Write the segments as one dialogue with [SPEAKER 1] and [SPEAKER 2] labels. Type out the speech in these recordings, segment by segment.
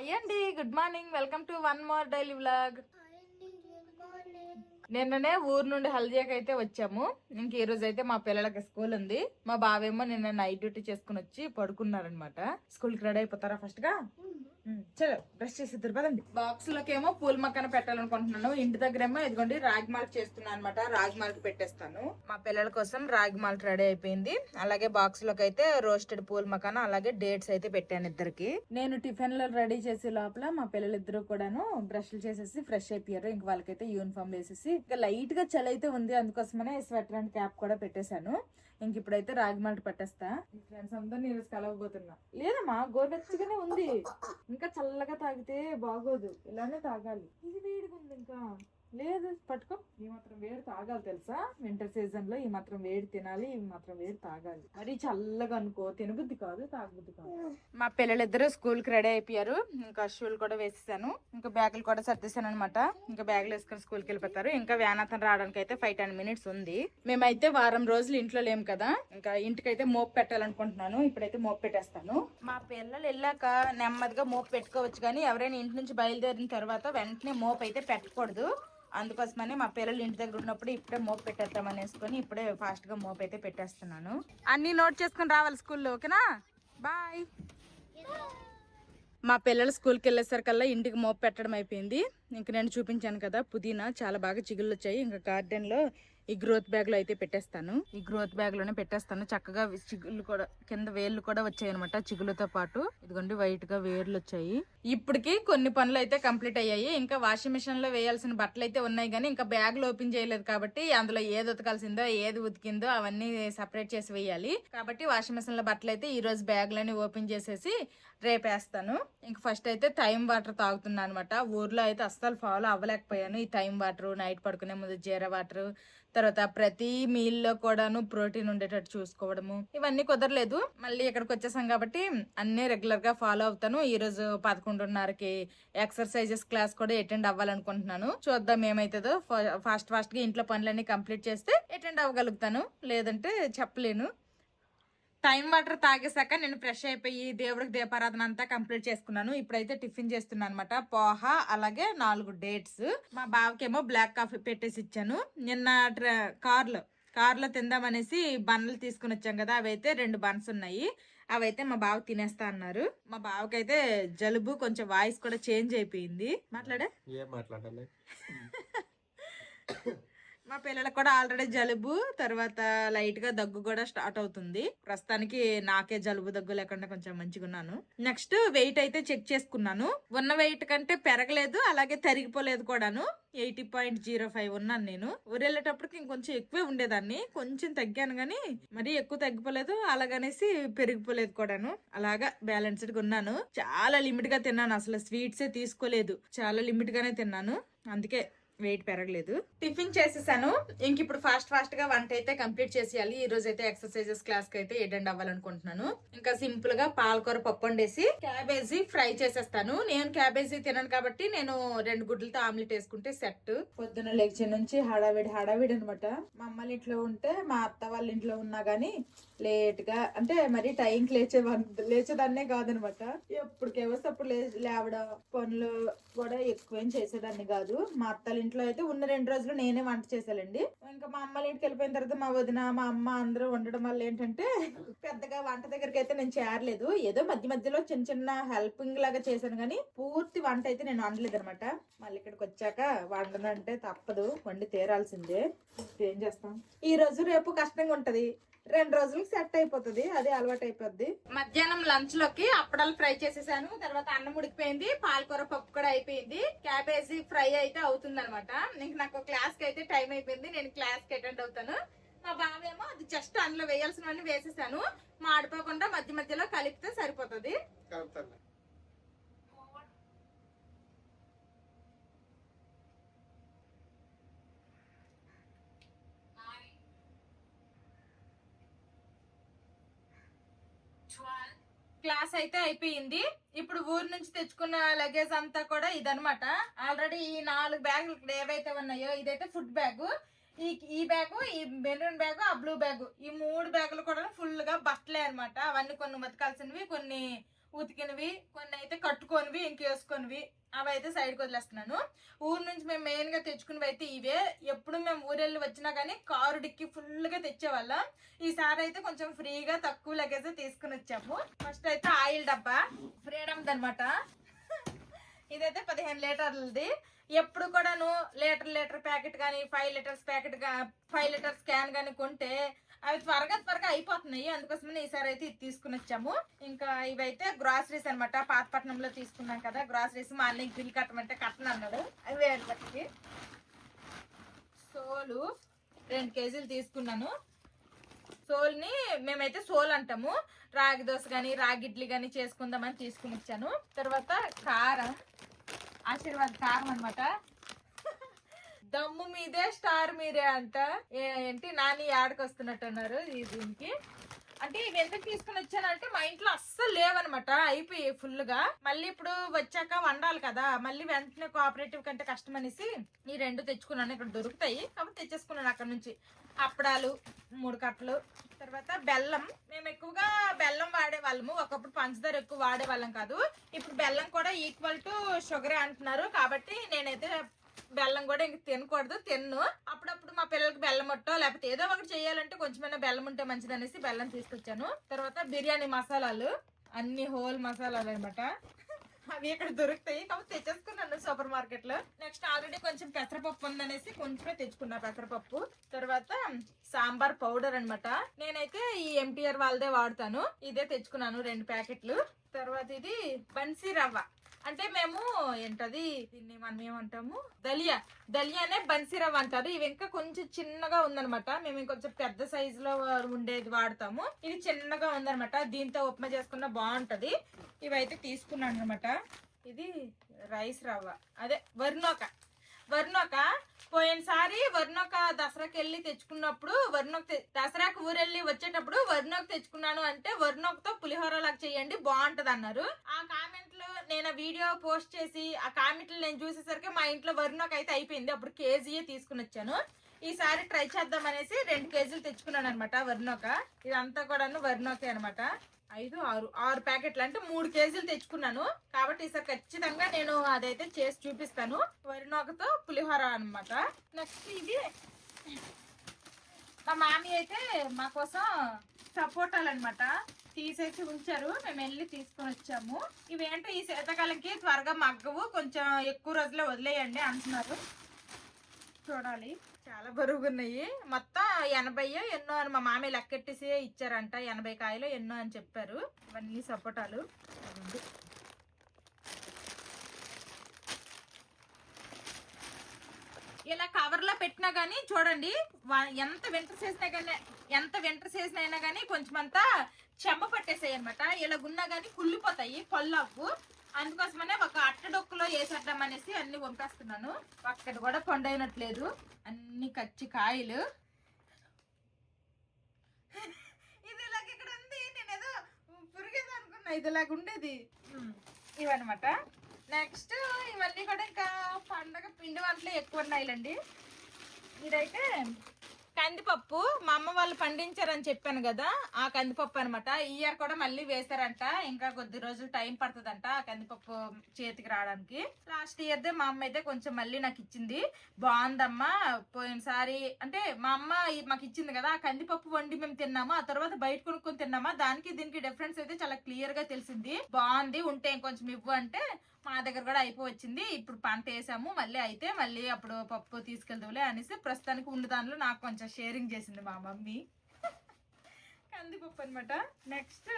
[SPEAKER 1] Hi అండి good morning welcome to one more daily vlog. నిన్ననే ఊరు నుండి హల్దియాకి అయితే వచ్చాము. ఇంక ఈ రోజు అయితే మా పిల్లలకి స్కూల్ ఉంది. మా బావేమో నిన్న నైట్ డ్యూటీ చేసుకుని వచ్చి పడుకున్నారనమాట స్కూల్కి రెడీ అయిపోతారా ఫస్ట్గా? చలో బ్రష్ చేసి పదండి. బాక్స్ లోకేమో పూల మొక్కన పెట్టాలనుకుంటున్నాను. ఇంటి దగ్గర ఏమో ఇదిగోండి రాగి మాల్ట్ చేస్తున్నాను అనమాట రాగి మాల్ట్ పెట్టేస్తాను. మా పిల్లల కోసం రాగి మాల్ట్ రెడీ అయిపోయింది. అలాగే బాక్స్లోకి అయితే రోస్టెడ్ పూల మకాన అలాగే డేట్స్ అయితే పెట్టాను ఇద్దరికి. నేను టిఫిన్లో రెడీ చేసే లోపల మా పిల్లలిద్దరూ కూడాను బ్రష్లు చేసేసి ఫ్రెష్ అయిపోయారు. ఇంక వాళ్ళకైతే యూనిఫామ్ వేసేసి ఇంకా లైట్గా చలి అయితే ఉంది. అందుకోసమనే స్వెటర్ అండ్ క్యాప్ కూడా పెట్టేశాను. ఇంక ఇప్పుడైతే రాగి మాల్ట్ పెట్టేస్తా. ఫ్రెండ్స్ అందరూ నేను కలవబోతున్నా. లేదమ్మా గోరువెచ్చగానే ఉంది. ఇంకా చల్లగా తాగితే బాగోదు. ఇలానే తాగాలి. ఇది వేడిగా ఉంది ఇంకా. లేదు పట్టుకో. ఈ మాత్రం వేడి తాగాలి తెలుసా? వింటర్ సీజన్లో ఈ మాత్రం వేడి తినాలి ఈ మాత్రం వేడి తాగాలి. మరి చల్లగా అనుకో తినబుద్ధి కాదు తాగబుద్ధి కాదు. మా పిల్లలిద్దరూ స్కూల్కి రెడీ అయిపోయారు. ఇంకా షూలు కూడా వేసేసాను. ఇంకా బ్యాగులు కూడా సర్దేశాను అనమాట ఇంకా బ్యాగులు వేసుకొని స్కూల్కి వెళ్ళిపోతారు. ఇంకా వ్యాన్ అతను రావడానికి అయితే ఫైవ్ టెన్ మినిట్స్ ఉంది. మేమైతే వారం రోజులు ఇంట్లో లేము కదా. ఇంకా ఇంటికైతే మోపు పెట్టాలనుకుంటున్నాను. ఇప్పుడైతే మోపు పెట్టేస్తాను. మా పిల్లలు వెళ్ళాక నెమ్మదిగా మోపు పెట్టుకోవచ్చు కానీ ఎవరైనా ఇంటి నుంచి బయలుదేరిన తర్వాత వెంటనే మోపు అయితే పెట్టకూడదు. అందుకోసమని మా పిల్లలు ఇంటి దగ్గర ఉన్నప్పుడు ఇప్పుడే మోపు పెట్టేద్దాం అనేసుకొని ఇప్పుడే ఫాస్ట్గా మోపు అయితే పెట్టేస్తున్నాను. అన్ని నోట్ చేసుకుని రావాలి స్కూల్లో ఓకేనా? బాయ్ మా పిల్లలు స్కూల్కి వెళ్ళేసరికల్లా ఇంటికి మోపు పెట్టడం అయిపోయింది. ఇంక నేను చూపించాను కదా పుదీనా చాలా బాగా చిగుళ్ళు వచ్చాయి. ఇంకా గార్డెన్లో ఈ గ్రోత్ బ్యాగ్లో అయితే పెట్టేస్తాను. ఈ గ్రోత్ బ్యాగ్లోనే పెట్టేస్తాను. చక్కగా చిగులు చిగుళ్ళు కూడా కింద వేర్లు కూడా వచ్చాయి అనమాట చిగుళ్ళతో పాటు. ఇదిగోండి వైట్గా వేర్లు వచ్చాయి. ఇప్పటికి కొన్ని పనులు అయితే కంప్లీట్ అయ్యాయి. ఇంకా వాషింగ్ మిషన్లో వేయాల్సిన బట్టలు అయితే ఉన్నాయి కానీ ఇంకా బ్యాగ్లో ఓపెన్ చేయలేదు కాబట్టి అందులో ఏది ఉతకాల్సిందో ఏది ఉతికిందో అవన్నీ సపరేట్ చేసి వేయాలి. కాబట్టి వాషింగ్ మిషన్లో బట్టలు అయితే ఈ రోజు బ్యాగ్ ఓపెన్ చేసేసి రేపేస్తాను. ఇంక ఫస్ట్ అయితే టైం వాటర్ తాగుతున్నాను అనమాట ఊర్లో అయితే అస్సలు ఫాలో అవ్వలేకపోయాను. ఈ టైం వాటర్ నైట్ పడుకునే ముందు జీరా వాటర్ తర్వాత ప్రతి మీల్లో కూడాను ప్రోటీన్ ఉండేటట్టు చూసుకోవడము. ఇవన్నీ కుదరలేదు. మళ్ళీ ఇక్కడికి వచ్చేసాం కాబట్టి అన్ని రెగ్యులర్గా ఫాలో అవుతాను. ఈ రోజు పదకొండున్నరకి ఎక్సర్సైజెస్ క్లాస్ కూడా అటెండ్ అవ్వాలనుకుంటున్నాను. చూద్దాం ఏమైతుందో. ఫాస్ట్ ఫాస్ట్గా ఇంట్లో పనులన్నీ కంప్లీట్ చేస్తే అటెండ్ అవ్వగలుగుతాను. లేదంటే చెప్పలేను. టైం వాటర్ తాగేసాక నేను ఫ్రెష్ అయిపోయి దేవుడికి దీపారాధన అంతా కంప్లీట్ చేసుకున్నాను. ఇప్పుడైతే టిఫిన్ చేస్తున్నాను అనమాట పోహ అలాగే నాలుగు డేట్స్. మా బావకేమో బ్లాక్ కాఫీ పెట్టేసి ఇచ్చాను. నిన్న కార్లో కార్లో తిందామనేసి బన్నులు తీసుకుని వచ్చాం కదా అవి అయితే రెండు బన్స్ ఉన్నాయి. అవైతే మా బావ తినేస్తా అన్నారు. మా బావకైతే జలుబు కొంచెం వాయిస్ కూడా చేంజ్ అయిపోయింది. మాట్లాడే.
[SPEAKER 2] ఏం మాట్లాడాలి?
[SPEAKER 1] మా పిల్లలకు కూడా ఆల్రెడీ జలుబు తర్వాత లైట్గా దగ్గు కూడా స్టార్ట్ అవుతుంది. ప్రస్తుతానికి నాకే జలుబు దగ్గు లేకుండా కొంచెం మంచిగా ఉన్నాను. నెక్స్ట్ వెయిట్ అయితే చెక్ చేసుకున్నాను. ఉన్న వెయిట్ కంటే పెరగలేదు అలాగే తరిగిపోలేదు కూడాను. ఎయిటీ పాయింట్ జీరో ఫైవ్ ఉన్నాను నేను. ఊరెళ్ళేటప్పటికి వెళ్ళేటప్పటికి ఇంకొంచెం ఎక్కువే ఉండేదాన్ని. కొంచెం తగ్గాను కానీ మరీ ఎక్కువ తగ్గిపోలేదు అలాగనేసి పెరిగిపోలేదు కూడాను. అలాగా బ్యాలెన్స్డ్గా ఉన్నాను. చాలా లిమిట్గా తిన్నాను. అసలు స్వీట్సే తీసుకోలేదు. చాలా లిమిట్ గానే తిన్నాను. అందుకే వెయిట్ పెరగలేదు. టిఫిన్ చేసేసాను. ఇంక ఇప్పుడు ఫాస్ట్ ఫాస్ట్గా వంట అయితే కంప్లీట్ చేసేయాలి. ఈ రోజు అయితే ఎక్సర్సైజెస్ క్లాస్కి అయితే అటెండ్ అవ్వాలనుకుంటున్నాను. ఇంకా సింపుల్గా పాలకూర పప్పు వండేసి క్యాబేజీ ఫ్రై చేసేస్తాను. నేను క్యాబేజీ తినను కాబట్టి నేను రెండు గుడ్లతో ఆమ్లెట్ వేసుకుంటే సెట్. పొద్దున లేచి నుంచి హడావిడి హడావిడి అనమాట మా అమ్మల ఇంట్లో ఉంటే మా అత్త వాళ్ళ ఇంట్లో ఉన్నా గానీ లేట్గా అంటే మరి టైంకి లేచే లేచేదాన్నే కాదనమాట ఎప్పుడు కేవస్తే అప్పుడు లేవడం పనులు కూడా ఎక్కువేం చేసేదాన్ని కాదు. మా అత్తలు ఇంట్లో అయితే ఉన్న రెండు రోజులు నేనే వంట చేశానండి ఇంకా మా అమ్మల ఇంటికి వెళ్ళిపోయిన తర్వాత మా వదిన మా అమ్మ అందరూ వండడం వల్ల ఏంటంటే పెద్దగా వంట దగ్గరికి అయితే నేను చేరలేదు. ఏదో మధ్య మధ్యలో చిన్న చిన్న హెల్పింగ్ లాగా చేశాను కానీ పూర్తి వంట అయితే నేను వండలేదు అనమాట మళ్ళీ ఇక్కడికి వచ్చాక వండనంటే తప్పదు. వండి తీరాల్సిందే. ఏం చేస్తాం? ఈ రోజు రేపు కష్టంగా ఉంటది. రెండు రోజులకి సెట్ అయిపోతుంది అదే అలవాటు అయిపోద్ది. మధ్యాహ్నం లంచ్లోకి అప్పడాలు ఫ్రై చేసేసాను తర్వాత అన్నం ఉడికిపోయింది పాలకూర పప్పు కూడా అయిపోయింది క్యాబేజీ ఫ్రై అయితే అవుతుంది అనమాట ఇంక నాకు క్లాస్కి అయితే టైం అయిపోయింది నేను క్లాస్కి అటెండ్ అవుతాను. మా బావేమో అది జస్ట్ అందులో వేయాల్సినవన్నీ వేసేసాను మాడిపోకుండా మధ్య మధ్యలో కలిపితే సరిపోతుంది. క్లాస్ అయితే అయిపోయింది. ఇప్పుడు ఊరు నుంచి తెచ్చుకున్న లగేజ్ అంతా కూడా ఇదనమాట ఆల్రెడీ ఈ నాలుగు బ్యాగులు ఇక్కడ ఏవైతే ఉన్నాయో ఇదైతే ఫుడ్ బ్యాగ్ ఈ ఈ బ్యాగు ఈ మెరూన్ బ్యాగు ఆ బ్లూ బ్యాగు ఈ మూడు బ్యాగులు కూడా ఫుల్గా బట్టలే అనమాట అవన్నీ కొన్ని ఉతకాల్సినవి కొన్ని ఉతికినవి కొన్ని అయితే కట్టుకోనివి ఇంకేసుకొనివి అవి అయితే సైడ్కి వదిలేస్తున్నాను. ఊరు నుంచి మేము మెయిన్గా తెచ్చుకున్నవి అయితే ఇవే. ఎప్పుడు మేము ఊరెళ్ళి వచ్చినా కానీ కారు డిక్కి ఫుల్గా తెచ్చేవాళ్ళం. ఈసారి అయితే కొంచెం ఫ్రీగా తక్కువ లగేజ్ తీసుకుని వచ్చాము. ఫస్ట్ అయితే ఆయిల్ డబ్బా. ఫ్రీడమ్ అనమాట ఇదైతే పదిహేను లీటర్లది. ఎప్పుడు కూడాను లీటర్ లీటర్ ప్యాకెట్ కానీ five litres packet five litres can కానీ కొంటే అవి త్వరగా త్వరగా అయిపోతున్నాయి. అందుకోసమని ఈసారి అయితే ఇది తీసుకుని వచ్చాము. ఇంకా ఇవైతే గ్రాసరీస్ అనమాట పాతపట్నంలో తీసుకున్నాం కదా గ్రాసరీస్ మా అన్నయ్య బిల్ కట్టమంటే కట్టను అన్నాడు. అవి వేరే సోలు రెండు కేజీలు తీసుకున్నాను. సోల్ని మేమైతే సోల్ అంటాము. రాగి దోశ కానీ రాగి ఇడ్లీ కానీ చేసుకుందామని తీసుకుని వచ్చాను. తర్వాత కారం ఆశీర్వాద్ కారం అనమాట దమ్ము మీదే స్టార్ మీరే అంట. ఏంటి నాని యాడకి వస్తున్నట్టు అన్నారు ఈ దీనికి. అంటే ఇవి ఎందుకు తీసుకుని వచ్చానంటే మా ఇంట్లో అస్సలు లేవనమాట అయిపోయి ఫుల్గా మళ్ళీ ఇప్పుడు వచ్చాక వండాలి కదా మళ్ళీ వెంటనే కోఆపరేటివ్ కంటే కష్టం అనేసి ఈ రెండు తెచ్చుకున్నాను ఇక్కడ దొరుకుతాయి. కాబట్టి తెచ్చేసుకున్నాను అక్కడ నుంచి. అప్పడాలు మూడు కట్టలు తర్వాత బెల్లం. మేము ఎక్కువగా బెల్లం వాడే వాళ్ళము ఒకప్పుడు పంచదార ఎక్కువ వాడే వాళ్ళం కాదు. ఇప్పుడు బెల్లం కూడా ఈక్వల్ టు షుగరే అంటున్నారు. కాబట్టి నేనైతే బెల్లం కూడా ఇంక తినకూడదు తిన్ను. అప్పుడప్పుడు మా పిల్లలకి బెల్లం ముట్టో లేకపోతే ఏదో ఒకటి చేయాలంటే కొంచెమైనా బెల్లం ఉంటే మంచిది అనేసి బెల్లం తీసుకొచ్చాను. తర్వాత బిర్యానీ మసాలాలు అన్ని హోల్ మసాలాలు అనమాట అవి ఇక్కడ దొరుకుతాయి. కాబట్టి తెచ్చేసుకున్నాను సూపర్ మార్కెట్లో నెక్స్ట్ ఆల్రెడీ కొంచెం పెసరపప్పు ఉందనేసి కొంచెమే తెచ్చుకున్నా పెసరపప్పు. తర్వాత సాంబార్ పౌడర్ అనమాట నేనైతే ఈ ఎంటీఆర్ వాళ్ళదే వాడతాను. ఇదే తెచ్చుకున్నాను రెండు ప్యాకెట్లు. తర్వాత ఇది బన్సీ రవ్వ. అంటే మేము ఏంటది దీన్ని మనం ఏమంటాము? దలియా. దలియానే బన్సీ రవ్వ అంటారు. ఇవి ఇంకా కొంచెం చిన్నగా ఉందన్నమాట. మేము ఇంకొంచెం పెద్ద సైజు లో ఉండేది వాడతాము. ఇది చిన్నగా ఉందన్నమాట. దీంతో ఉప్మా చేసుకున్న బాగుంటది. ఇవైతే తీసుకున్నాను అనమాట ఇది రైస్ రవ్వ. అదే వర్ణోక వర్ణోక పోయినసారి వర్ణొక దసరాకి వెళ్ళి తెచ్చుకున్నప్పుడు వరినోక దసరాకు దసరాకి ఊరెళ్ళి వచ్చేటప్పుడు వరినోక తెచ్చుకున్నాను అంటే వరినోకతో పులిహోర లాగా చేయండి బాగుంటది అన్నారు ఆ నేను వీడియో పోస్ట్ చేసి ఆ కామెంట్లు నేను చూసేసరికి మా ఇంట్లో వరినోక అయితే అయిపోయింది. అప్పుడు కేజీయే తీసుకుని వచ్చాను. ఈసారి ట్రై చేద్దాం అనేసి రెండు కేజీలు తెచ్చుకున్నాను అనమాట వరినోక ఇదంతా కూడాను వరినోకే అనమాట ఐదు ఆరు ఆరు ప్యాకెట్లు అంటే మూడు కేజీలు తెచ్చుకున్నాను. కాబట్టి ఈసారి ఖచ్చితంగా నేను అదైతే చేసి చూపిస్తాను. వరినోకతో పులిహోర అనమాట నెక్స్ట్ ఇది మా మామీ అయితే మా కోసం సపోటాలు అనమాట తీసేసి ఉంచారు. మేము వెళ్ళి తీసుకొని వచ్చాము. ఇవేంటో ఈ శీతాకాలంకి త్వరగా మగ్గవు. కొంచెం ఎక్కువ రోజులే వదిలేయండి అంటున్నారు. చూడాలి. చాలా బరువుగా ఉన్నాయి మొత్తం ఎనభై ఎన్నో అని మా మామయ్య లెక్కెట్టేసి ఇచ్చారంట. ఎనభై కాయలు ఎన్నో అని చెప్పారు. ఇవన్నీ సపోటాలు. ఇలా కవర్లో పెట్టినా కానీ చూడండి ఎంత వింటర్ చేసినా కానీ ఎంత వింటర్ చేసిన అయినా కానీ కొంచెం అంతా చెమ్మ పట్టేసాయి అనమాట ఇలా ఉన్నా గానీ కుళ్ళిపోతాయి పళ్ళవ్వు. అందుకోసమనే ఒక అట్టడొక్కులో వేసేద్దాం అనేసి అన్ని పంపేస్తున్నాను ఒక్కటి కూడా పండైనట్లేదు అన్ని కచ్చి కాయలు. ఇది ఇలాగ ఇక్కడ ఉంది. నేను ఏదో పురిగేది అనుకున్నా ఇది ఇలాగ ఉండేది. ఇవన్నమాట. నెక్స్ట్ ఇవన్నీ కూడా ఇంకా పండగ పిండి వంటలు ఎక్కువ ఉన్నాయిలండి. ఇదైతే కందిపప్పు మా అమ్మ వాళ్ళు పండించారని చెప్పాను కదా ఆ కందిపప్పు అనమాట ఈ ఇయర్ కూడా మళ్ళీ వేశారంట. ఇంకా కొద్ది రోజులు టైం పడుతుందంట ఆ కందిపప్పు చేతికి రావడానికి. లాస్ట్ ఇయర్ దే మా అమ్మ అయితే కొంచెం మళ్ళీ నాకు ఇచ్చింది. బాగుందమ్మా. పోయినసారి అంటే మా అమ్మ మాకు ఇచ్చింది కదా ఆ కందిపప్పు వండి మేము తిన్నాము ఆ తర్వాత బయట కొనుక్కొని తిన్నామా? దానికి దీనికి డిఫరెన్స్ అయితే చాలా క్లియర్గా తెలిసింది. బాగుంది ఉంటే ఇంకొంచెం ఇవ్వు అంటే మా దగ్గర కూడా అయిపోవచ్చింది. ఇప్పుడు పంట వేసాము మళ్ళీ అయితే మళ్ళీ అప్పుడు పప్పు తీసుకెళ్దాంలే అనేసి ప్రస్తుతానికి ఉన్న దానిలో నాకు కొంచెం షేరింగ్ చేసింది మా మమ్మీ. కందిపప్పు అనమాట నెక్స్ట్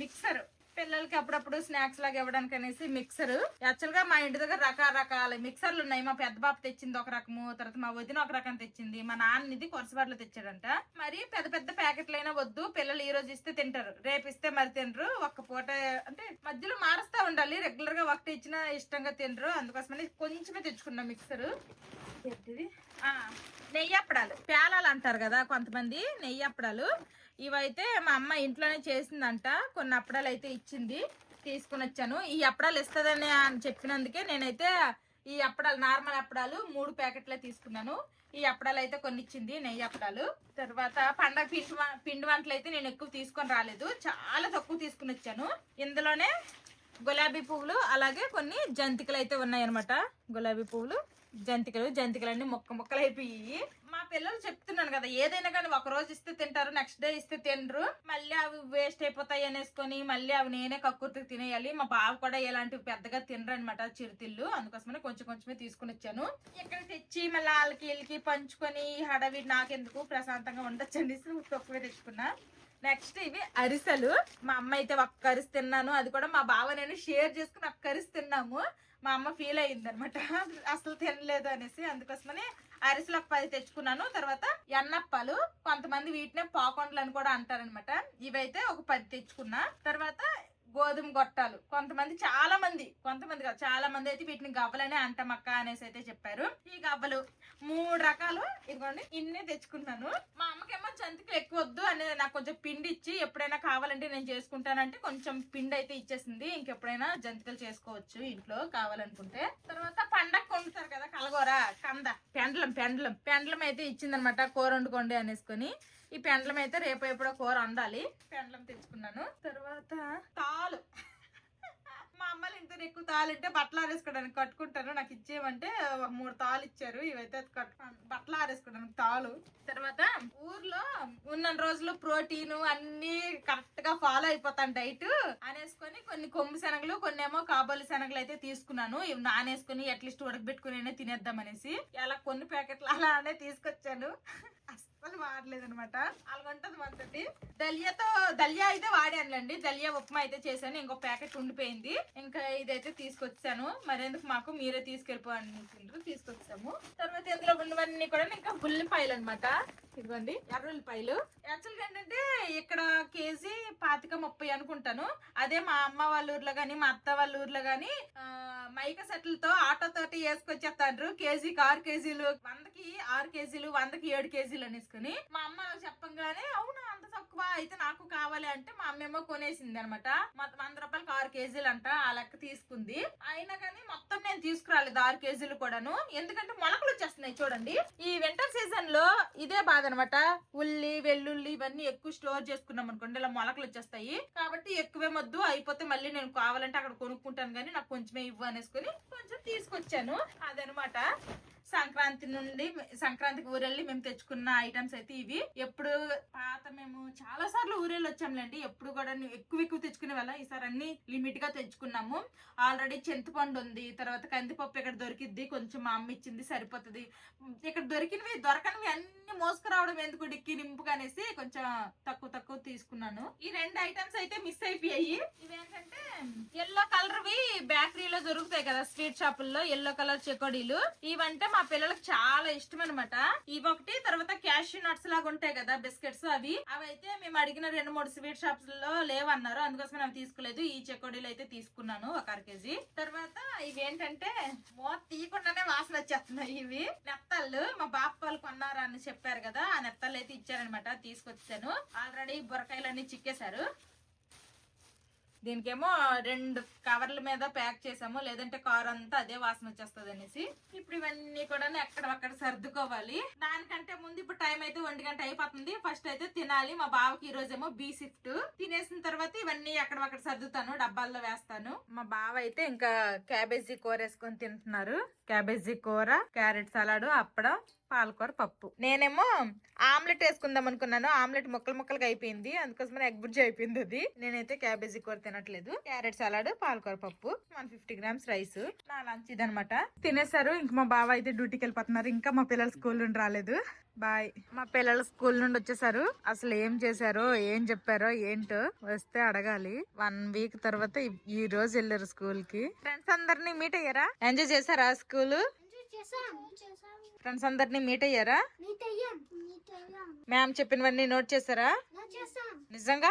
[SPEAKER 1] మిక్సర్ పిల్లలకి అప్పుడప్పుడు స్నాక్స్ లాగా ఇవ్వడానికి అనేసి మిక్సర్. యాక్చువల్గా మా ఇంటి దగ్గర రకరకాల మిక్సర్లు ఉన్నాయి. మా పెద్ద బాబు తెచ్చింది ఒక రకము తర్వాత మా వదిన ఒక రకం తెచ్చింది. మా నాన్న ఇది కొరసబాట్లో తెచ్చాడంట. మరి పెద్ద పెద్ద ప్యాకెట్లు అయినా వద్దు. పిల్లలు ఈ రోజు ఇస్తే తింటారు. రేపు ఇస్తే మరి తినరు. ఒక్క పూట అంటే మధ్యలో మారుస్తా ఉండాలి. రెగ్యులర్గా ఒకటి ఇచ్చినా ఇష్టంగా తినరు. అందుకోసమని కొంచెమే తెచ్చుకున్నాం మిక్సర్. నెయ్యి అప్పడాలు. పేలాలు అంటారు కదా కొంతమంది నెయ్యి అప్పడాలు. ఇవైతే మా అమ్మ ఇంట్లోనే చేసిందంట. కొన్ని అప్పడాలు అయితే ఇచ్చింది. తీసుకుని వచ్చాను. ఈ అప్పడాలు ఇస్తుందని అని చెప్పినందుకే నేనైతే ఈ అప్పడాలు నార్మల్ అప్పడాలు మూడు ప్యాకెట్లే తీసుకున్నాను. ఈ అప్పడాలు అయితే కొన్ని ఇచ్చింది నెయ్యి అప్పడాలు. తర్వాత పండగ పిండి వ- పిండి వంటలు అయితే నేను ఎక్కువ తీసుకొని రాలేదు. చాలా తక్కువ తీసుకుని వచ్చాను. ఇందులోనే గులాబీ పువ్వులు అలాగే కొన్ని జంతికలు అయితే ఉన్నాయన్నమాట. గులాబీ పువ్వులు జంతికలు జంతికలన్నీ మొక్క మొక్కలు అయిపోయి పిల్లలు చెప్తున్నాను కదా ఏదైనా కానీ ఒక రోజు ఇస్తే తింటారు నెక్స్ట్ డే ఇస్తే తినరు. మళ్ళీ అవి వేస్ట్ అయిపోతాయి అనేసుకొని మళ్ళీ అవి నేనే కక్కుర్తికి తినేయాలి. మా బావ కూడా ఇలాంటివి పెద్దగా తినరు అనమాట చిరుతిళ్ళు. అందుకోసమని కొంచెం కొంచెమే తీసుకుని వచ్చాను. ఇక్కడ తెచ్చి మళ్ళీ వాళ్ళకి వీళ్ళకి పంచుకొని హడవి నాకెందుకు? ప్రశాంతంగా ఉండొచ్చు అనేసి తక్కువే తెచ్చుకున్నా. నెక్స్ట్ ఇవి అరిసెలు. మా అమ్మ అయితే ఒక్క అరిసి తిన్నాను. అది కూడా మా బావ నేను షేర్ చేసుకుని ఒక్క అరిసి తిన్నాము. మా అమ్మ ఫీల్ అయ్యింది అనమాట అసలు తినలేదు అనేసి. అందుకోసమని అరిసెలు ఒక పది తెచ్చుకున్నాను. తర్వాత ఎన్నప్పాలు కొంతమంది వీటినే పాకొండలు అని కూడా అంటారనమాట ఇవైతే ఒక పది తెచ్చుకున్నా. తర్వాత గోధుమ గొట్టాలు. కొంతమంది చాలా మంది కొంతమంది కాదు చాలా మంది అయితే వీటిని గవ్వలనే అంటమక్క అనేసి అయితే చెప్పారు. ఈ గవ్వలు మూడు రకాలు. ఇదిగోండి ఇన్ని తెచ్చుకున్నాను. మా అమ్మకేమో జంతికలు ఎక్కువ వద్దు అనేది నాకు కొంచెం పిండి ఇచ్చి ఎప్పుడైనా కావాలంటే నేను చేసుకుంటానంటే కొంచెం పిండి అయితే ఇచ్చేసింది. ఇంకెప్పుడైనా జంతికలు చేసుకోవచ్చు ఇంట్లో కావాలనుకుంటే. తర్వాత పండగ కొంటారు కదా కలగోర కంద పెండలం పెండలం. పెండలం అయితే ఇచ్చిందనమాట కూర వండుకోండి అనేసుకొని. ఈ పెండలం అయితే రేపు ఎప్పుడో కూర అందాలి. పెండలం తెచ్చుకున్నాను. తర్వాత తాలు. మా అమ్మలు ఇంత ఎక్కువ తాలు అంటే బట్టలు ఆరేసుకోవడానికి కట్టుకుంటాను నాకు ఇచ్చేయమంటే ఒక మూడు తాలు ఇచ్చారు. ఇవైతే బట్టలు ఆరేసుకోవడానికి తాలు. తర్వాత ఊర్లో ఉన్న రోజులు ప్రోటీన్ అన్ని కరెక్ట్గా ఫాలో అయిపోతాను డైట్. అనేసుకొని కొన్ని కొమ్ము శనగలు కొన్ని ఏమో కాబోలి శనగలు అయితే తీసుకున్నాను. ఇవి నానేసుకొని అట్లీస్ట్ ఉడకబెట్టుకుని తినేద్దాం అనేసి. అలా కొన్ని ప్యాకెట్లు అలానే తీసుకొచ్చాను. అసలు వాడలేదు అనమాట అలాగుంటది మనతోటి దలియాతో దలియా అయితే వాడానులేండి. దలియా ఉప్మా అయితే చేశాను. ఇంకో ప్యాకెట్ ఉండిపోయింది. ఇంకా ఇదైతే తీసుకొచ్చాను. మరెందుకు మాకు? మీరే తీసుకెళ్ళిపోవాలనుకుంటారు తీసుకొచ్చాము. తర్వాత ఇందులో ఉన్నవన్నీ కూడా ఇంకా ఉల్లిపాయలు అనమాట ఇదిగోండి. ఎర్ర ఉల్లిపాయలు యాక్చువల్గా ఏంటంటే ఇక్కడ కేజీ పాతిక ముప్పై అనుకుంటాను. అదే మా అమ్మ వాళ్ళ ఊర్లో గానీ మా అత్త వాళ్ళ ఊర్లో గానీ ఆ, మైక సెట్లతో ఆటో తోటి వేసుకొచ్చేస్తారు కేజీకి ఆరు కేజీలు వందకి ఆరు కేజీలు వందకి ఏడు కేజీలు అనేసుకుని. మా అమ్మ చెప్పంగానే అవునా అంత తక్కువ? అయితే నాకు కావాలి అంటే మా అమ్మ ఏమో కొనేసింది అనమాట వంద రూపాయలకి ఆరు కేజీలు అంట ఆ లెక్క తీసుకుంది. అయినా కానీ మొత్తం నేను తీసుకురాలేదు ఆరు కేజీలు కూడాను. ఎందుకంటే మొలకలు వచ్చేస్తున్నాయి చూడండి. ఈ వింటర్ సీజన్లో ఇదే బాధ అనమాట ఉల్లి వెల్లుల్లి ఇవన్నీ ఎక్కువ స్టోర్ చేసుకున్నాం అనుకోండి ఇలా మొలకలు వచ్చేస్తాయి. కాబట్టి ఎక్కువే వద్దు అయిపోతే మళ్ళీ నేను కావాలంటే అక్కడ కొనుక్కుంటాను కానీ నాకు కొంచెమే ఇవ్వు అనేసుకుని కొంచెం తీసుకొచ్చాను. అదనమాట సంక్రాంతి నుండి సంక్రాంతికి ఊరెళ్ళి మేము తెచ్చుకున్న ఐటమ్స్ అయితే ఇవి. ఎప్పుడు పాత మేము చాలా సార్లు ఊరెళ్ళి వచ్చాంలేండి. ఎప్పుడు కూడా ఎక్కువ ఎక్కువ తెచ్చుకునే వాళ్ళ. ఈసారి అన్ని లిమిట్గా తెచ్చుకున్నాము. ఆల్రెడీ చింతపండు ఉంది. తర్వాత కందిపప్పు ఇక్కడ దొరికిద్ది? కొంచెం మా అమ్మ ఇచ్చింది. సరిపోతుంది. ఇక్కడ దొరికినవి దొరకనివి అన్ని మోసుకురావడం ఎందుకు? డిక్కి నింపుగా అనేసి కొంచెం తక్కువ తక్కువ తీసుకున్నాను. ఈ రెండు ఐటమ్స్ అయితే మిస్ అయిపోయాయి. ఇవేంటంటే ఎల్లో కలర్ వి బేకరీలో దొరుకుతాయి కదా స్వీట్ షాపుల్లో ఎల్లో కలర్ చెకోడీలు. ఇవంటే మా పిల్లలకి నాకు చాలా ఇష్టం అనమాట ఇవి ఒకటి తర్వాత క్యాష్యూ నట్స్ లాగా ఉంటాయి కదా బిస్కెట్స్ అవి. అవి అయితే మేము అడిగిన రెండు మూడు స్వీట్ షాప్స్లో లేవన్నారు. అందుకోసం అవి తీసుకోలేదు. ఈ చెకోడీలు అయితే తీసుకున్నాను ఒక అర కేజీ. తర్వాత ఇవి ఏంటంటే తీయకుండానే వాసన వచ్చేస్తున్నాయి ఇవి. నెత్తళ్ళు మా బాప వాళ్ళు కొన్నారా అని చెప్పారు కదా ఆ నెత్తళ్ళు అయితే ఇచ్చారనమాట తీసుకొచ్చాను. ఆల్రెడీ బురకాయలన్నీ చిక్కేశారు. దీనికేమో రెండు కవర్ల మీద ప్యాక్ చేసాము. లేదంటే కార్ అంతా అదే వాసన వచ్చేస్తుంది అనేసి. ఇప్పుడు ఇవన్నీ కూడా ఎక్కడక్కడ సర్దుకోవాలి. దానికంటే ముందు ఇప్పుడు టైం అయితే ఒంటి గంట అయిపోతుంది. ఫస్ట్ అయితే తినాలి. మా బావకి ఈ రోజేమో బీ షిఫ్ట్ తినేసిన తర్వాత ఇవన్నీ ఎక్కడక్కడ సర్దుతాను. డబ్బాల్లో వేస్తాను. మా బావ అయితే ఇంకా క్యాబేజీ కూర వేసుకొని తింటున్నారు. క్యాబేజీ కూర క్యారెట్ సలాడ్ అప్పడం పాలకూర పప్పు. నేనేమో ఆమ్లెట్ వేసుకుందాం అనుకున్నాను. ఆమ్లెట్ ముక్కలు ముక్కలుగా అయిపోయింది. అందుకోసమని ఎగ్ బుర్జీ అయిపోయింది అది. నేనైతే క్యాబేజీ కూర తినట్లేదు. క్యారెట్ సలాడ్ పాలకూర పప్పు వన్ ఫిఫ్టీ గ్రామ్స్ రైస్. నా లంచ్ ఇదనమాట తినేసారు. ఇంక మా బావ అయితే డ్యూటీకి వెళ్ళిపోతున్నారు. ఇంకా మా పిల్లలు స్కూల్ నుండి రాలేదు. బాయ్. మా పిల్లలు స్కూల్ నుండి వచ్చేసారు. అసలు ఏం చేశారో ఏం చెప్పారో ఏంటో వస్తే అడగాలి. వన్ వీక్ తర్వాత ఈ- రోజు వెళ్ళారు స్కూల్కి ఫ్రెండ్స్ అందరినీ మీట్ అయ్యారా? ఎంజాయ్ చేశారా స్కూల్? ఫ్రెండ్స్ అందరినీ మీట్ అయ్యారా? మ్యామ్ చెప్పినవన్నీ నోట్ చేశారా? నిజంగా?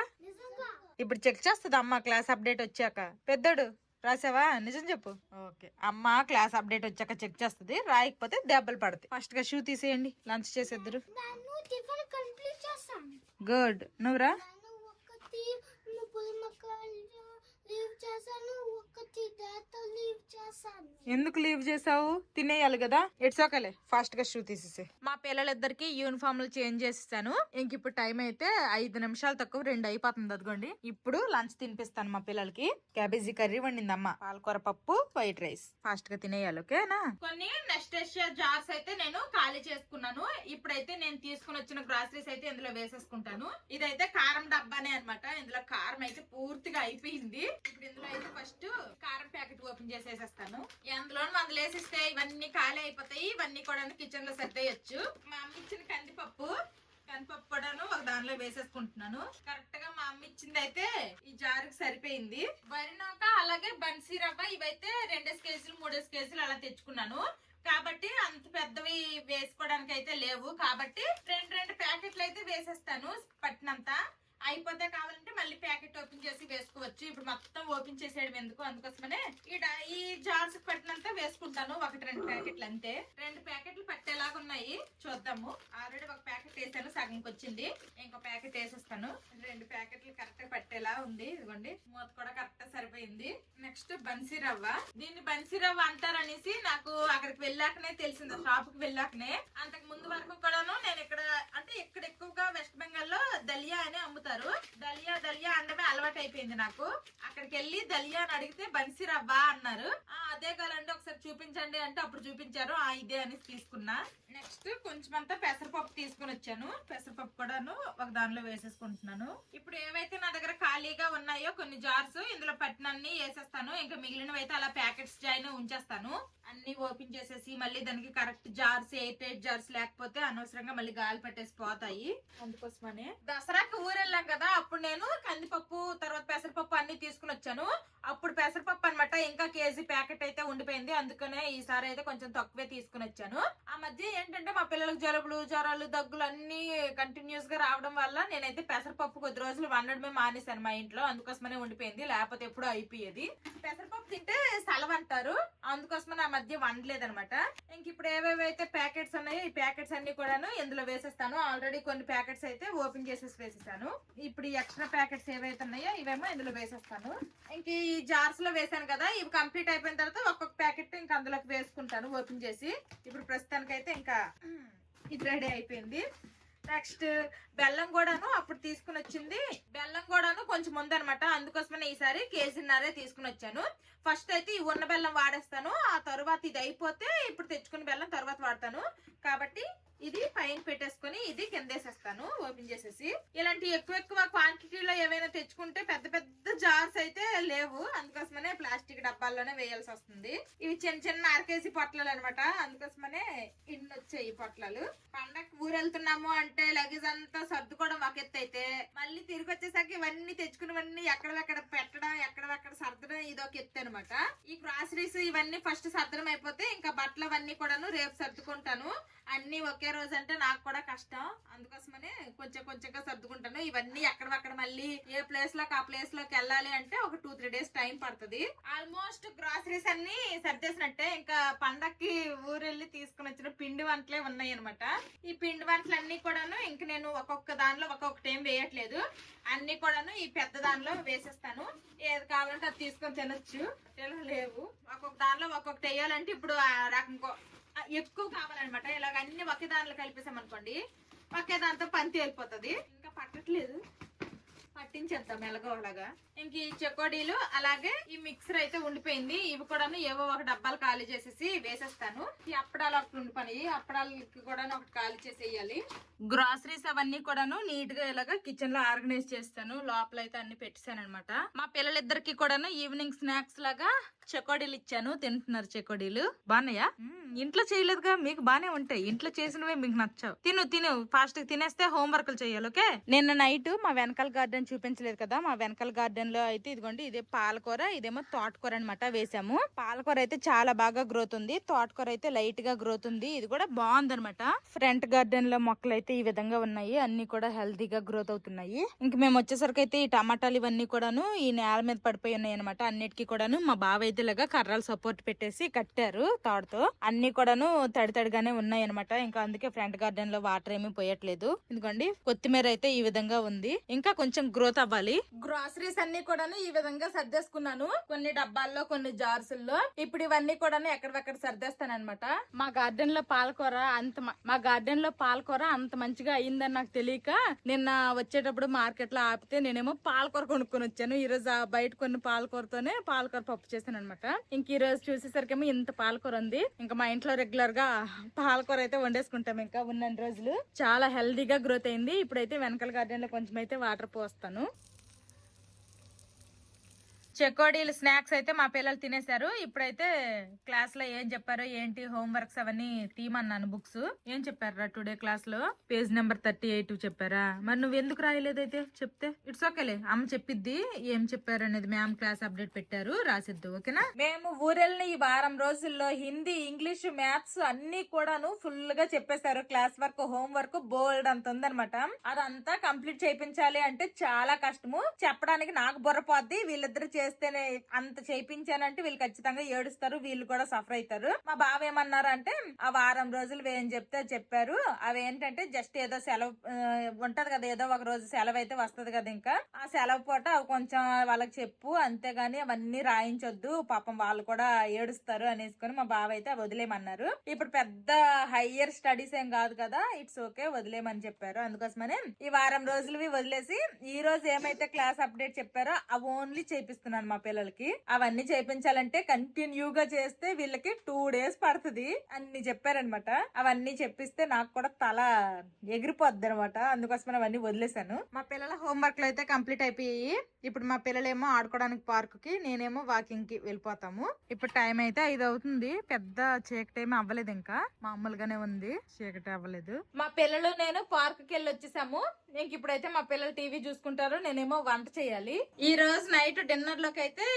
[SPEAKER 1] ఇప్పుడు చెక్ చేస్తుంది అమ్మ క్లాస్ అప్డేట్ వచ్చాక? పెద్దోడు రాసావా? నిజం చెప్పు. ఓకే అమ్మ క్లాస్ అప్డేట్ వచ్చాక చెక్ చేస్తుంది రాయకపోతే దెబ్బలు పడతాయి. ఫస్ట్గా షూ తీసేయండి లంచ్ చేసేద్దరు. గుడ్ నువ్వురా?
[SPEAKER 2] లీవ్ చేశాను ఒకటి డేటా లీవ్ చేశాను. చేశాను
[SPEAKER 1] ఎందుకు లీవ్ చేసావు తినేయాలి కదా. ఇట్స్ ఓకేలే ఫాస్ట్గా షూ తీసేసే మా పిల్లలిద్దరికి యూనిఫామ్లు చేంజ్ చేసేసాను. ఇంక ఇప్పుడు టైం అయితే ఐదు నిమిషాలు తక్కువ రెండు అయిపోతుంది. అదిగోండి. ఇప్పుడు లంచ్ తినిపిస్తాను మా పిల్లలకి. క్యాబేజీ కర్రీ వండిందమ్మ. పాలకూర పప్పు వైట్ రైస్ ఫాస్ట్గా తినేయాలి ఓకేనా కొన్ని నెక్స్ట్ జార్స్ అయితే నేను ఖాళీ చేసుకున్నాను. ఇప్పుడైతే నేను తీసుకుని వచ్చిన గ్రాసరీస్ అయితే ఇందులో వేసేసుకుంటాను. ఇదైతే కారం డబ్బానే అన్నమాట. ఇందులో కారం అయితే పూర్తిగా అయిపోయింది. ఇప్పుడు ఇందులో అయితే ఫస్ట్ కారం ప్యాకెట్ ఓపెన్ చేసేసేస్తాను. అందులో మందులు వేసిస్తే ఇవన్నీ ఖాళీ అయిపోతాయి. ఇవన్నీ కూడా కిచెన్లో సర్దేయచ్చు. మా అమ్మ ఇచ్చిన కందిపప్పు కందిపప్పు కూడాను ఒక దానిలో వేసేసుకుంటున్నాను. కరెక్ట్గా మా అమ్మ ఇచ్చింది అయితే ఈ జారుకి సరిపోయింది. వరినాక అలాగే బన్సీ రవ్వ ఇవైతే రెండేసి కేజీలు మూడేసి కేజీలు అలా తెచ్చుకున్నాను. కాబట్టి అంత పెద్దవి వేసుకోవడానికి అయితే లేవు. కాబట్టి రెండు రెండు ప్యాకెట్లు అయితే వేసేస్తాను పట్టినంత. అయిపోతే కావాలంటే మళ్ళీ ప్యాకెట్ ఓపెన్ చేసి వేసుకోవచ్చు ఇప్పుడు మొత్తం ఓపెన్ చేసేయడం ఎందుకు? అందుకోసమనే ఈ డా- ఈ జార్స్ పట్టినంత వేసుకుంటాను. ఒకటి రెండు ప్యాకెట్లు అంతే. రెండు ప్యాకెట్లు పట్టేలాగా ఉన్నాయి చూద్దాము. ఆల్రెడీ ఒక ప్యాకెట్ వేసాను. సగంకి వచ్చింది ఇంకో ప్యాకెట్ వేసేస్తాను. రెండు ప్యాకెట్లు కరెక్ట్గా పట్టేలా ఉంది. ఇదిగోండి. మూత కూడా కరెక్ట్ సరిపోయింది. నెక్స్ట్ బన్సీ రవ్వ. దీన్ని బన్సీ రవ్వ అంటారనేసి నాకు అక్కడికి వెళ్ళాకనే తెలిసింది. షాప్కి వెళ్ళాకనే. అంతకు ముందు వరకు కూడాను నేను ఇక్కడ అంటే ఇక్కడ ఎక్కువగా వెస్ట్ బెంగాల్లో దలియా అనే అమ్ముతారు. దలియా దలియా అనడమే అలవాటు అయిపోయింది నాకు. అక్కడికి వెళ్ళి దలియా అని అడిగితే బన్సీ రవ్వ అన్నారు. అదే కాలండి ఒకసారి చూపించండి అంటే అప్పుడు చూపించారు. ఆ ఇదే అని తీసుకున్నా. నెక్స్ట్ కొంచెం అంతా పెసరపప్పు తీసుకుని వచ్చాను. పెసరపప్పు కూడాను ఒక దానిలో వేసేసుకుంటున్నాను. ఇప్పుడు ఏవైతే నా దగ్గర ఖాళీగా ఉన్నాయో కొన్ని జార్స్ ఇందులో పట్టినన్ని వేసేస్తాను. ఇంకా మిగిలినవి అయితే అలా ప్యాకెట్స్ జాయిన్ ఉంచేస్తాను. అన్ని ఓపెన్ చేసేసి మళ్ళీ దానికి correct jars eight eight jars లేకపోతే అనవసరంగా మళ్ళీ గాలి పట్టేసి పోతాయి. అందుకోసమనే. దసరాకి ఊరు వెళ్ళాం కదా అప్పుడు నేను కందిపప్పు తర్వాత పెసరపప్పు అన్ని తీసుకుని వచ్చాను. అప్పుడు పెసరపప్పు అన్నమాట ఇంకా కేజీ ప్యాకెట్ అయితే ఉండిపోయింది. అందుకనే ఈసారి అయితే కొంచెం తక్కువే తీసుకుని వచ్చాను. ఆ మధ్య ఏంటంటే మా పిల్లలకు జలుబులు జ్వరాలు దగ్గులు అన్ని కంటిన్యూస్గా రావడం వల్ల నేనైతే పెసరపప్పు కొద్ది రోజులు వండడమే మానేశాను మా ఇంట్లో. అందుకోసమనే ఉండిపోయింది. లేకపోతే ఎప్పుడూ అయిపోయేది. పెసరపప్పు తింటే సలవ అంటారు అందుకోసమని ఆ మధ్య వండలేదనమాట ఇంక ఇప్పుడు ఏవేవైతే ప్యాకెట్స్ ఉన్నాయో ఈ ప్యాకెట్స్ అన్ని కూడాను ఇందులో వేసేస్తాను. ఆల్రెడీ కొన్ని ప్యాకెట్స్ అయితే ఓపెన్ చేసేసి వేసేసాను. ఇప్పుడు ఈ ఎక్స్ట్రా ప్యాకెట్స్ ఏవైతే ఉన్నాయో ఇవేమో ఇందులో వేసేస్తాను. ఇంక ఈ జార్స్లో వేసాను కదా ఇవి కంప్లీట్ అయిపోయిన తర్వాత ఒక్కొక్క ప్యాకెట్ ఇంకా అందులోకి వేసుకుంటాను ఓపెన్ చేసి. ఇప్పుడు ప్రస్తుతానికైతే ఇంకా ఇది రెడీ అయిపోయింది. నెక్స్ట్ బెల్లం కూడాను అప్పుడు తీసుకుని వచ్చింది. బెల్లం కూడాను కొంచెం ఉందన్నమాట అందుకోసమనే ఈసారి కేజీన్నరే తీసుకుని వచ్చాను. ఫస్ట్ అయితే ఈ ఉన్న బెల్లం వాడేస్తాను. ఆ తర్వాత ఇది అయిపోతే ఇప్పుడు తెచ్చుకున్న బెల్లం తర్వాత వాడతాను. కాబట్టి ఇది పైన పెట్టేసుకొని ఇది కిందేసేస్తాను ఓపెన్ చేసేసి. ఇలాంటి ఎక్కువ ఎక్కువ క్వాంటిటీలో ఏమైనా తెచ్చుకుంటే పెద్ద పెద్ద జార్స్ అయితే లేవు. అందుకోసమనే ప్లాస్టిక్ డబ్బాల్లోనే వేయాల్సి వస్తుంది. ఇవి చిన్న చిన్న అరకేజీ పొట్లాలు అనమాట అందుకోసమనే ఇన్ని వచ్చాయి ఈ పొట్లాలు. పండగ ఊరెళ్తున్నాము అంటే లగేజ్ అంతా సర్దుకోవడం ఒక ఎత్తు అయితే. మళ్ళీ తిరిగి వచ్చేసరికి ఇవన్నీ తెచ్చుకున్నవన్నీ ఎక్కడెక్కడ పెట్టడం ఎక్కడెక్కడ సర్దడం ఇది ఒక ఎత్తు అనమాట ఈ గ్రాసరీస్ ఇవన్నీ ఫస్ట్ సర్దడం అయిపోతే ఇంకా బట్టలు అవన్నీ కూడాను రేపు సర్దుకుంటాను. అన్ని ఒకే రోజు అంటే నాకు కూడా కష్టం. అందుకోసమనే కొంచెం కొంచెంగా సర్దుకుంటాను. ఇవన్నీ ఎక్కడక్కడ మళ్ళీ ఏ ప్లేస్లోకి ఆ ప్లేస్లోకి వెళ్ళాలి అంటే ఒక టూ త్రీ డేస్ టైం పడుతుంది. ఆల్మోస్ట్ గ్రాసరీస్ అన్ని సర్దేసినట్టే. ఇంకా పండక్కి ఊరెళ్ళి తీసుకుని వచ్చిన పిండి వంటలే ఉన్నాయి అనమాట ఈ పిండి వంటలు అన్ని కూడాను ఇంక నేను ఒక్కొక్క దానిలో ఒక్కొక్కటి ఏం వేయట్లేదు. అన్ని కూడాను ఈ పెద్ద దానిలో వేసేస్తాను. ఏది కావాలంటే అది తీసుకొని తినొచ్చు. లేవు. ఒక్కొక్క దానిలో ఒక్కొక్కటి వేయాలంటే ఇప్పుడు ఆ రకం ఎక్కువ కావాలన్నమాట. ఇలాగ అన్ని ఒకే దానిలో కలిపేసామనుకోండి ఒకే దాంతో పంతి వెళ్ళిపోతుంది. ఇంకా పట్టట్లేదు. పట్టించేద్దాం ఎలాగో అలాగా ఇంక ఈ చెకోడీలు అలాగే ఈ మిక్సర్ అయితే ఉండిపోయింది. ఇవి కూడా ఏవో ఒక డబ్బాలు ఖాళీ చేసేసి వేసేస్తాను. ఈ అప్పడాలు ఒకటి ఉండిపోయి అప్పడాలకి కూడా ఒకటి ఖాళీ చేసేయాలి. గ్రాసరీస్ అవన్నీ కూడాను నీట్గా ఇలాగా కిచెన్లో ఆర్గనైజ్ చేస్తాను. లోపల అయితే అన్ని పెట్టేశాను అనమాట మా పిల్లలిద్దరికి కూడాను ఈవినింగ్ స్నాక్స్ లాగా చెకోడీలు ఇచ్చాను. తింటున్నారు చెకోడీలు. బాగున్నాయా? ఇంట్లో చేయలేదుగా. మీకు బానే ఉంటాయి. ఇంట్లో చేసినవే మీకు నచ్చావు. తిను తిను. ఫాస్ట్గా తినేస్తే హోంవర్క్లు చేయాలి ఓకే? నిన్న నైట్ మా వెనకాల గార్డెన్ చూపించలేదు కదా మా వెనకాల గార్డెన్లో అయితే ఇదిగోండి ఇదే పాలకూర ఇదేమో తోటకూర అనమాట వేసాము. పాలకూర అయితే చాలా బాగా గ్రోత్ ఉంది. తోటకూర అయితే లైట్గా గ్రోత్ ఉంది. ఇది కూడా బాగుంది అనమాట ఫ్రంట్ గార్డెన్లో మొక్కలు అయితే ఈ విధంగా ఉన్నాయి. అన్ని కూడా హెల్తీగా గ్రోత్ అవుతున్నాయి. ఇంక మేము వచ్చేసరికి అయితే ఈ టమాటాలు ఇవన్నీ కూడాను ఈ నేల మీద పడిపోయి ఉన్నాయి అనమాట అన్నిటికీ కూడాను మా బావ అయితే ఇలాగా కర్రలు సపోర్ట్ పెట్టేసి కట్టారు తాడుతో అన్ని కూడాను తడి తడిగానే ఉన్నాయి అనమాట ఇంకా అందుకే ఫ్రంట్ గార్డెన్లో వాటర్ ఏమీ పోయట్లేదు. ఎందుకండి కొత్తిమీర అయితే ఈ విధంగా ఉంది. ఇంకా కొంచెం గ్రోత్ గ్రోత్ అవ్వాలి. గ్రాసరీస్ అన్ని కూడా ఈ విధంగా సర్దేసుకున్నాను. కొన్ని డబ్బాల్లో కొన్ని జార్స్లో ఇప్పుడు ఇవన్నీ కూడా ఎక్కడెక్కడ సర్దేస్తాను అనమాట మా గార్డెన్లో పాలకూర అంత మా గార్డెన్లో పాలకూర అంత మంచిగా అయిందని నాకు తెలియక నిన్న వచ్చేటప్పుడు మార్కెట్లో ఆపితే నేనేమో పాలకూర కొనుక్కొని వచ్చాను. ఈ రోజు బయట కొన్ని పాలకూరతోనే పాలకూర పప్పు చేశాను అనమాట ఇంక ఈ రోజు చూసేసరికేమో ఇంత పాలకూర ఉంది. ఇంకా మా ఇంట్లో రెగ్యులర్గా పాలకూర అయితే వండేసుకుంటాం ఇంకా ఉన్న రోజులు. చాలా హెల్దీగా గ్రోత్ అయింది. ఇప్పుడైతే వెనకాల గార్డెన్లో కొంచెం అయితే వాటర్ పోస్తాను. ನಾನು చెకోడీలు స్నాక్స్ అయితే మా పిల్లలు తినేశారు. ఇప్పుడైతే క్లాస్లో ఏం చెప్పారు ఏంటి హోంవర్క్స్ అవన్నీ తీమన్నాను బుక్స్ ఏం చెప్పారా టుడే క్లాస్లో? పేజ్ నెంబర్ థర్టీ ఎయిట్ చెప్పారా? మరి నువ్వు ఎందుకు రాయలేదైతే చెప్తే? ఇట్స్ ఓకేలే అమ్మ చెప్పిద్ది ఏం చెప్పారు అనేది మ్యామ్ క్లాస్ అప్డేట్ పెట్టారు రాసిద్దు ఓకేనా? మేము ఊరెళ్ళిన ఈ వారం రోజుల్లో హిందీ ఇంగ్లీష్ మ్యాథ్స్ అన్ని కూడాను ఫుల్గా చెప్పేశారు. క్లాస్ వర్క్ హోంవర్క్ బోల్డ్ అంత ఉందనమాట అదంతా కంప్లీట్ చేయించాలి అంటే చాలా కష్టము. చెప్పడానికి నాకు బుర్రపోద్ది వీళ్ళిద్దరు చేస్తేనే అంత చేయించానంటే వీళ్ళు ఖచ్చితంగా ఏడుస్తారు వీళ్ళు కూడా సఫర్ అవుతారు. మా బావ ఏమన్నారు అంటే ఆ వారం రోజులు ఏం చెప్తే చెప్పారు. అవి ఏంటంటే జస్ట్ ఏదో సెలవు ఉంటది కదా ఏదో ఒక రోజు సెలవు అయితే వస్తది కదా ఇంకా. ఆ సెలవు పూట అవి కొంచెం వాళ్ళకి చెప్పు అంతేగాని అవన్నీ రాయించొద్దు పాపం వాళ్ళు కూడా ఏడుస్తారు అనేసుకొని మా బావ అయితే అవి వదిలేయమన్నారు. ఇప్పుడు పెద్ద హయ్యర్ స్టడీస్ ఏం కాదు కదా ఇట్స్ ఓకే వదిలేయమని చెప్పారు. అందుకోసమనే ఈ వారం రోజులవి వదిలేసి ఈ రోజు ఏమైతే క్లాస్ అప్డేట్ చెప్పారో అవి ఓన్లీ చేపిస్తున్నాను మా పిల్లలకి. అవన్నీ చేయించాలంటే కంటిన్యూ గా చేస్తే వీళ్ళకి టూ డేస్ పడుతుంది. అన్ని చెప్పారనమాట అవన్నీ చెప్పిస్తే నాకు కూడా తల ఎగిరిపోద్ది అనమాట అందుకోసం అవన్నీ వదిలేశాను. మా పిల్లల హోంవర్క్లు అయితే కంప్లీట్ అయిపోయాయి. ఇప్పుడు మా పిల్లలేమో ఆడుకోవడానికి పార్క్కి నేనేమో వాకింగ్కి వెళ్ళిపోతాము. ఇప్పుడు టైం అయితే ఐదు అవుతుంది. పెద్ద చీకటి ఏమీ అవ్వలేదు ఇంకా. మామూలుగానే ఉంది. చీకటి అవ్వలేదు. మా పిల్లలు నేను పార్క్కి వెళ్ళి వచ్చేసాము. ఇంక ఇప్పుడైతే మా పిల్లలు టీవీ చూసుకుంటారు. నేనేమో వంట చేయాలి. ఈ రోజు నైట్ డిన్నర్ అయితే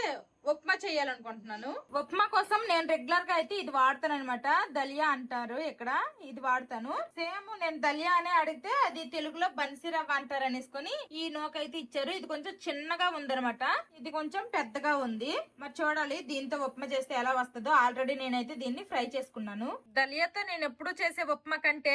[SPEAKER 1] ఉప్మా చేయాలనుకుంటున్నాను. ఉప్మా కోసం నేను రెగ్యులర్గా అయితే ఇది వాడతాను అనమాట దలియా అంటారు ఇక్కడ ఇది వాడతాను. సేమ్ నేను దలియా అనే అడిగితే అది తెలుగులో బన్సీ రవ్వ అంటారు అనేసుకొని ఈ నోకైతే అయితే ఇచ్చారు. ఇది కొంచెం చిన్నగా ఉందన్నమాట. ఇది కొంచెం పెద్దగా ఉంది. మరి చూడాలి దీంతో ఉప్మా చేస్తే ఎలా వస్తుందో. ఆల్రెడీ నేనైతే దీన్ని ఫ్రై చేసుకున్నాను. దలియాతో నేను ఎప్పుడు చేసే ఉప్మా కంటే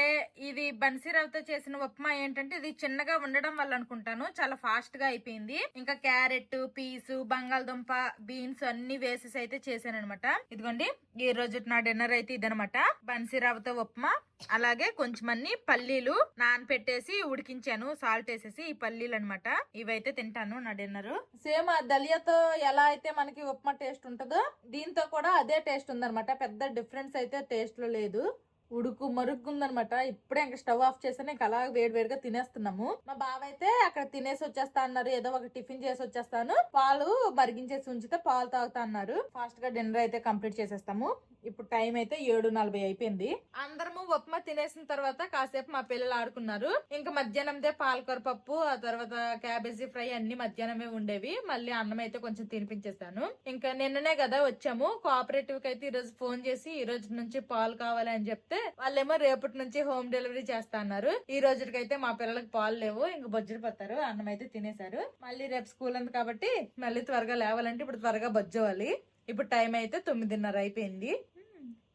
[SPEAKER 1] ఇది బన్సీ రవ్వతో చేసిన ఉప్మా ఏంటంటే ఇది చిన్నగా ఉండడం వల్ల అనుకుంటాను. చాలా ఫాస్ట్గా అయిపోయింది. ఇంకా క్యారెట్ పీసు బంగాళదుంప బీన్స్ అన్ని వేసేసి అయితే చేశాను అనమాట ఇదిగోండి ఈ రోజు నా డిన్నర్ అయితే ఇదనమాట బన్సీ రవ్వతో ఉప్మా అలాగే కొంచెం అన్ని పల్లీలు నానపెట్టేసి ఉడికించాను సాల్ట్ వేసేసి ఈ పల్లీలు అనమాట ఇవైతే తింటాను నా డిన్నర్. సేమ్ ఆ దలియాతో ఎలా అయితే మనకి ఉప్మా టేస్ట్ ఉంటుందో దీంతో కూడా అదే టేస్ట్ ఉందన్నమాట. పెద్ద డిఫరెన్స్ అయితే టేస్ట్లో లేదు. ఉడుకు మరుగుందనమాట. ఇప్పుడే ఇంకా స్టవ్ ఆఫ్ చేసాను ఇంకా అలా వేడివేడిగా తినేస్తున్నాము. మా బావ అయితే అక్కడ తినేసి వచ్చేస్తా అన్నారు. ఏదో ఒక టిఫిన్ చేసి వచ్చేస్తాను. పాలు మరిగించేసి ఉంచితే పాలు తాగుతా అన్నారు. ఫాస్ట్గా డిన్నర్ అయితే కంప్లీట్ చేసేస్తాము. ఇప్పుడు టైం అయితే ఏడు నలభై అయిపోయింది. అందరము ఉప్మా తినేసిన తర్వాత కాసేపు మా పిల్లలు ఆడుకున్నారు. ఇంకా మధ్యాహ్నందే పాలకూర పప్పు ఆ తర్వాత క్యాబేజీ ఫ్రై అన్ని మధ్యాహ్నమే ఉండేవి. మళ్ళీ అన్నం అయితే కొంచెం తినిపించేస్తాను ఇంకా నిన్ననే కదా వచ్చాము. కోఆపరేటివ్కి అయితే ఈ రోజు ఫోన్ చేసి ఈ రోజు నుంచి పాలు కావాలి అని చెప్తే వాళ్ళేమో రేపటి నుంచి హోమ్ డెలివరీ చేస్తా అన్నారు. ఈ రోజుకైతే మా పిల్లలకి పాలు లేవు ఇంకా బొజ్జులు పత్తారు అన్నం అయితే తినేశారు. మళ్ళీ రేపు స్కూల్ ఉంది కాబట్టి మళ్ళీ త్వరగా లేవాలంటే ఇప్పుడు త్వరగా బొజ్జవాలి. ఇప్పుడు టైం అయితే తొమ్మిదిన్నర అయిపోయింది.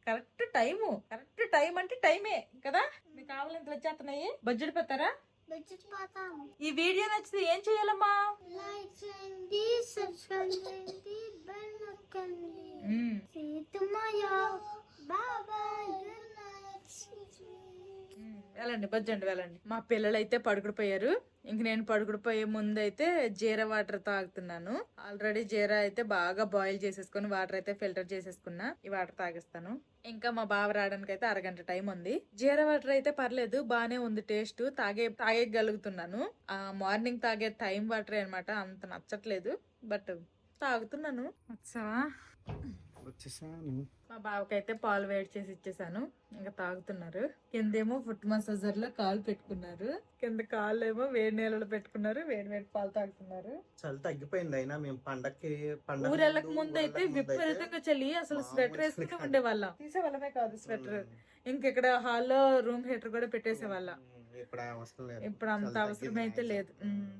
[SPEAKER 1] కరెక్ట్ టైము కరెక్ట్ టైం అంటే టైమే కదా? మీకు కావాలంత వచ్చేస్తున్నాయి. బడ్జెట్ పెడతారా?
[SPEAKER 2] బడ్జెట్ పోతాం
[SPEAKER 1] ఈ వీడియో నచ్చితే ఏం చేయాలమ్మా?
[SPEAKER 2] లైక్ చేయండి సబ్స్క్రైబ్ చేయండి బెల్ నొక్కండి
[SPEAKER 1] వెళ్ళండి బజ్జండి వెళ్ళండి. మా పిల్లలు అయితే పడుకుడిపోయారు ఇంక నేను పడుకుడిపోయే ముందు అయితే జీర వాటర్ తాగుతున్నాను. ఆల్రెడీ జీర అయితే బాగా బాయిల్ చేసేసుకుని వాటర్ అయితే ఫిల్టర్ చేసేసుకున్నా. ఈ వాటర్ తాగిస్తాను. ఇంకా మా బావ రావడానికి అయితే అరగంట టైం ఉంది. జీర వాటర్ అయితే పర్లేదు బానే ఉంది టేస్ట్ తాగే తాగేయగలుగుతున్నాను. ఆ మార్నింగ్ తాగే టైం వాటర్ అనమాట అంత నచ్చట్లేదు. బట్ తాగుతున్నాను. వచ్చావా
[SPEAKER 3] వచ్చేసాను.
[SPEAKER 1] మా బావకైతే పాలు వేడి చేసి ఇచ్చేసాను. ఇంకా తాగుతున్నారు. కిందేమో ఫుట్ మసాజర్లో కాలు పెట్టుకున్నారు. కింద కాళ్ళు ఏమో వేడి నీళ్ళలో పెట్టుకున్నారు. వేడి వేడి పాలు తాగుతున్నారు.
[SPEAKER 3] చలి తగ్గిపోయింది అయినా మేము పండక్కి పండగ
[SPEAKER 1] ఊరెళ్ళక ముందు అయితే విపరీతంగా చలి అసలు స్వెటర్
[SPEAKER 3] కాదు.
[SPEAKER 1] ఉండేవాళ్ళం. తీసేవాళ్ళమే కాదు స్వెటర్. ఇంకెక్కడ హాల్లో రూమ్ హీటర్ కూడా పెట్టేసేవాళ్ళం.
[SPEAKER 3] ఇప్పుడు అవసరం లేదు.
[SPEAKER 1] ఇప్పుడు అంత అవసరం అయితే. లేదు.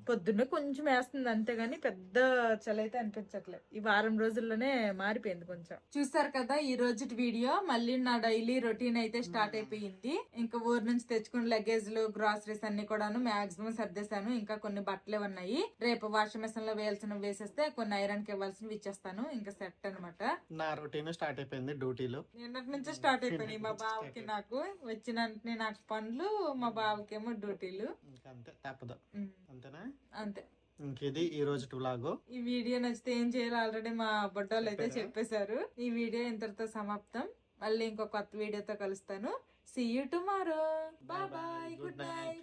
[SPEAKER 1] పొద్దున్నే కొంచెం వేస్తుంది అంతేగాని పెద్ద చలి అయితే అనిపించట్లేదు. ఈ వారం రోజుల్లోనే మారిపోయింది కొంచెం. చూసారు కదా ఈ రోజు వీడియో మళ్ళీ నా డైలీ రొటీన్ అయితే స్టార్ట్ అయిపోయింది. ఇంకా ఊరు నుంచి తెచ్చుకున్న లగేజ్లు గ్రాసరీస్ అన్ని కూడాను మాక్సిమం సర్దేశాను. ఇంకా కొన్ని బట్టలే ఉన్నాయి రేపు వాషింగ్ మెషిన్లో వేయాల్సిన వేసేస్తే కొన్ని ఐరన్కి ఇవ్వాల్సినవి ఇచ్చేస్తాను. ఇంకా సెట్ అన్నమాట.
[SPEAKER 3] నా రొటీన్ స్టార్ట్ అయిపోయింది డ్యూటీలో.
[SPEAKER 1] నిన్నటి నుంచే స్టార్ట్ అయిపోయినాయి మా బావకి నాకు. వచ్చిన నాకు పనులు మా బావకేమో డ్యూటీలు.
[SPEAKER 3] అంతే తప్పదు. అంతేనా?
[SPEAKER 1] అంతే.
[SPEAKER 3] ఇంకేది ఈ రోజు వ్లాగు
[SPEAKER 1] ఈ వీడియో నచ్చితే ఏం చేయాలో ఆల్రెడీ మా బొడ్డోళ్ళు అయితే చెప్పేశారు. ఈ వీడియో ఇంతటితో సమాప్తం. మళ్ళీ ఇంకో కొత్త వీడియోతో కలుస్తాను. See you tomorrow bye bye good night